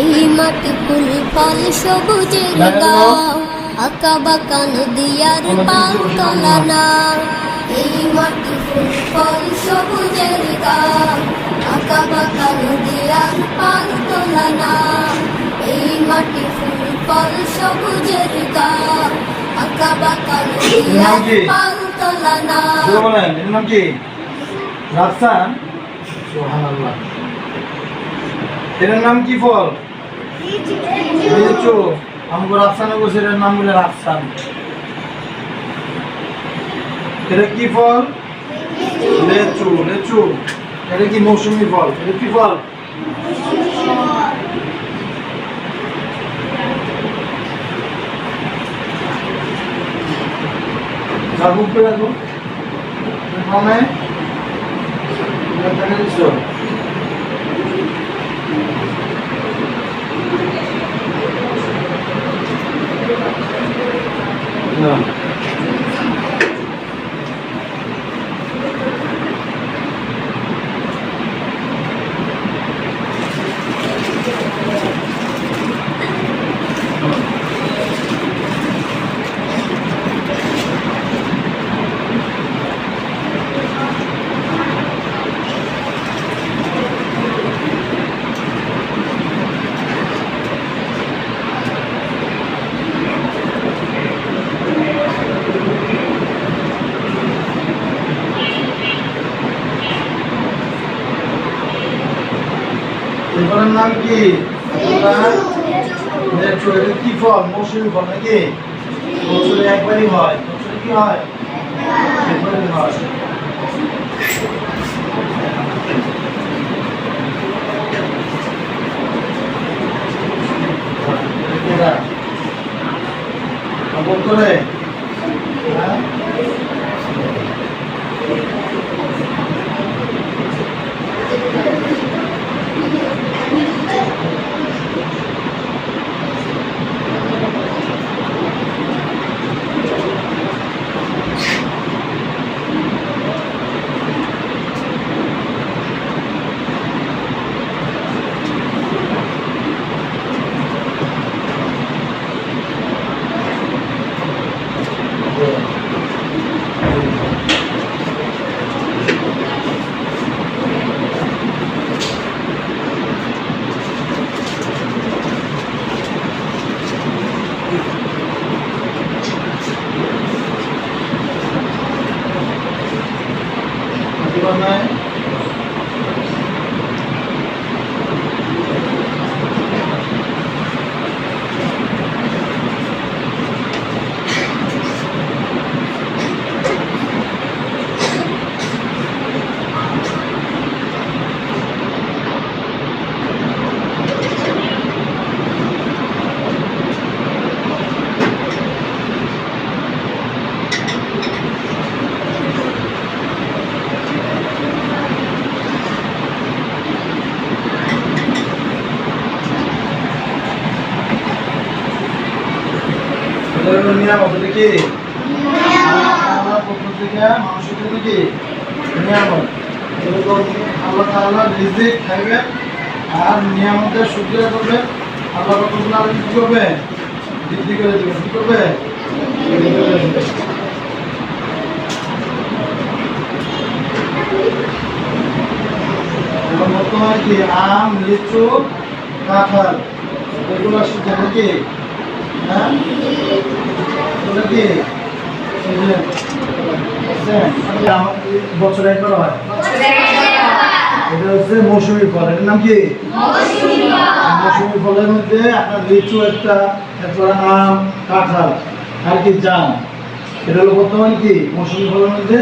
এই মাটি ফুল ফল সবুজের গাও আঁকা বাঁকা নদিয়ার পাল তলা না এই মাটি ফুল ফল সবুজের গাও আঁকা বাঁকা নদিয়ার পাল তলা না এই মাটি ফুল ফল সবুজের গাও আঁকা বাঁকা নদিয়ার পাল তলা না রাফসান সুবহানাল্লাহ। এর নাম কি ফল? লিচু। আমগো রাফসানে বসে এর নাম বলে রাফসান। এটা কি ফল? লেচু। লেচু। এটা কি মৌসুমী ফল? এটা কি ফল? ঝাড়ফুঁক করে রাখো মানে এবারের নাম কি? কি ফল? মৌসুমী ফল নাকি? মৌসুমি একবারই হয়। মৌসুমি কি হয়? একবারই হয় এরা আপন করে হ্যাঁ এবার নয় এটা হলো নিয়ামত এটা কি আল্লাহ পক্ষ থেকে মানুষের কি নিয়ামত এরকম আল্লাহ রিজিক খাইবেন আর নিয়ামতের শুকরিয়া করবেন আল্লাহ থেকে আরও কি করবে বৃদ্ধি করে দেবেন কি কি আম লিচু কাঁঠাল এগুলো সিজন নাকি হ্যাঁ বছরে একবার হয় এটা হচ্ছে মৌসুমী ফল এটার নাম কি মৌসুমী ফলের মধ্যে আপনার লিচু একটা তারপর আম কাঁঠাল আর কি জাম এটা হলো বর্তমানে কি মৌসুমী ফলের মধ্যে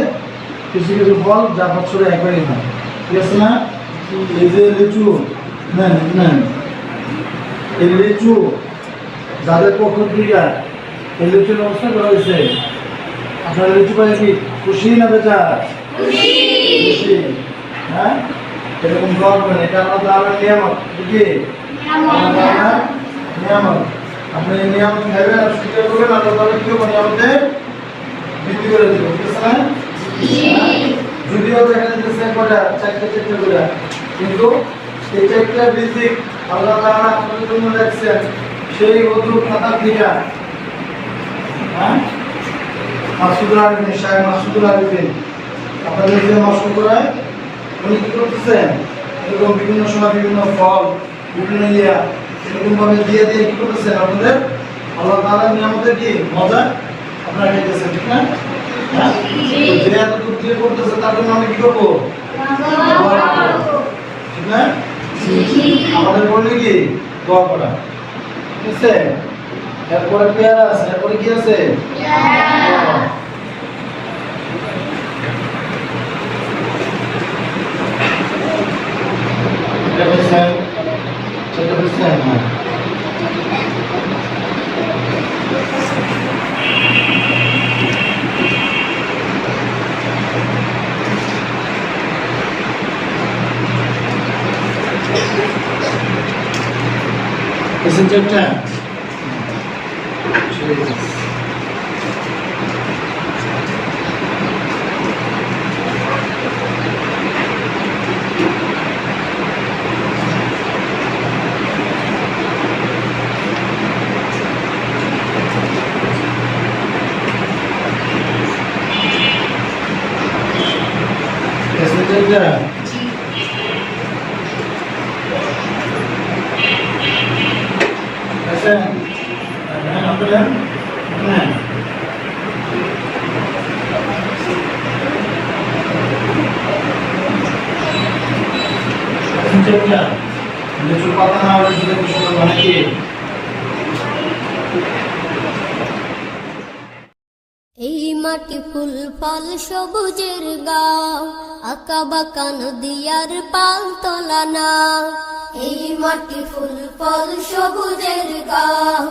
কিছু কিছু ফল যা বছরে একবারই হয় ঠিক আছে না এই যে লিচু নেন এই লিচু যাদের পক্ষ থেকে এই লিচুর ব্যবস্থা করা হয়েছে। আপনার লিচু পাই কি? খুশি না বেচা খুশি। হ্যাঁ? এরকম করেন এটা আল্লাহ তাআলার নিয়ামত। কি? আল্লাহ আপনি এই নিয়ামত খাইবেন আর স্বীকার করবেন আল্লাহ তাআলা কি করবেন নিয়ামতে? বৃদ্ধি করে ঠিক আছে না যদিও দেখা যাচ্ছে কটা চারটে চারটে করে। কিন্তু এটা একটা রিজিক আল্লাহ তাআলা আপনাদের জন্য রাখছেন সেই অজু খাতা থেকে হ্যাঁ মাসুদুল আরিফিন সাহেব মাসুদুল আরিফিন আপনাদের যে নষ্ট করায় উনি কি করতেছেন? এরকম বিভিন্ন সময় বিভিন্ন ফল বিভিন্ন ইয়া এরকম ভাবে দিয়ে দিয়ে কি করতেছেন আপনাদের? আল্লাহ তাআলা নিয়ামতের কি? মজা? আপনারা খাইতেছেন ঠিক না? হ্যাঁ? যে এত দূর দিয়ে করতেছে তার জন্য আমি কি করব? ঠিক না? আমাদের বললে কি? দোয়া করা। ঠিক আছে? এরপরে পেয়ারা আছে এরপরে কি আছে এটা বুঝছেন সেটা বুঝছেন হ্যাঁ প্যাসেঞ্জারটা ঠিক আছে প্যাসেঞ্জারটা আচ্ছা আপনারা হ্যাঁ প্যাসেঞ্জারটা লিচু পাতা এই মাটি ফুল ফল সবুজের গাও আঁকা বাঁকা নদিয়ার পাল তলা না এই মাটি ফুল ফল সবুজের গাও